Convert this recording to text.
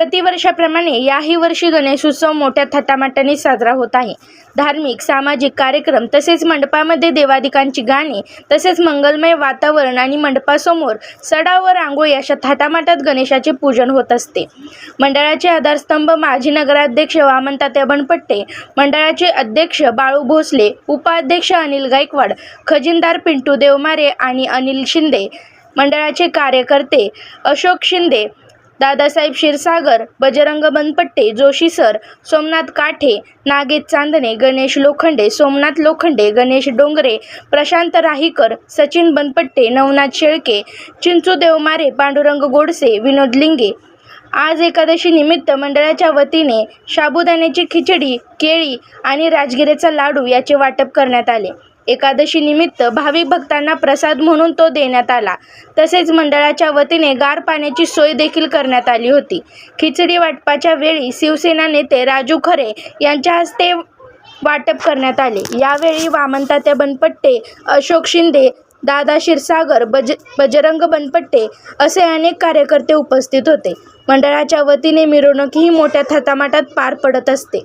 प्रतिवर्षाप्रमाणे याही वर्षी गणेशोत्सव मोठ्या थाटामाटाने साजरा होत आहे. धार्मिक सामाजिक कार्यक्रम तसेच मंडपामध्ये देवादिकांची गाणी तसेच मंगलमय वातावरण आणि मंडपासमोर सडा व रांगोळी अशा थाटामाटात गणेशाचे पूजन होत असते. मंडळाचे आधारस्तंभ माजी नगराध्यक्ष वामनतात्या बनपट्टे मंडळाचे अध्यक्ष बाळू भोसले उपाध्यक्ष अनिल गायकवाड खजिनदार पिंटू देवमारे आणि अनिल शिंदे मंडळाचे कार्यकर्ते अशोक शिंदे दादासाहेब क्षीरसागर बजरंग बनपट्टे जोशी सर सोमनाथ काठे नागेश चांदणे गणेश लोखंडे सोमनाथ लोखंडे गणेश डोंगरे प्रशांत राहीकर सचिन बनपट्टे नवनाथ शेळके चिंचू देवमारे पांडुरंग गोडसे विनोद लिंगे आज एकादशी निमित्त मंडळाच्या वतीने साबुदाण्याची खिचडी केळी आणि राजगिरेचा लाडू याचे वाटप करण्यात आले. एकादशी निमित्त भाविक भक्तांना प्रसाद म्हणून तो देण्यात आला. तसेच मंडळाच्या वतीने गार पाण्याची सोय देखील करण्यात आली होती. खिचडी वाटपाच्या वेळी शिवसेना नेते राजू खरे यांच्या हस्ते वाटप करण्यात आले. यावेळी वामनतात्या बनपट्टे अशोक शिंदे दादा क्षीरसागर बज बजरंग बनपट्टे असे अनेक कार्यकर्ते उपस्थित होते. मंडळाच्या वतीने मिरवणूकही मोठ्या थाटामाटात पार पडत असते.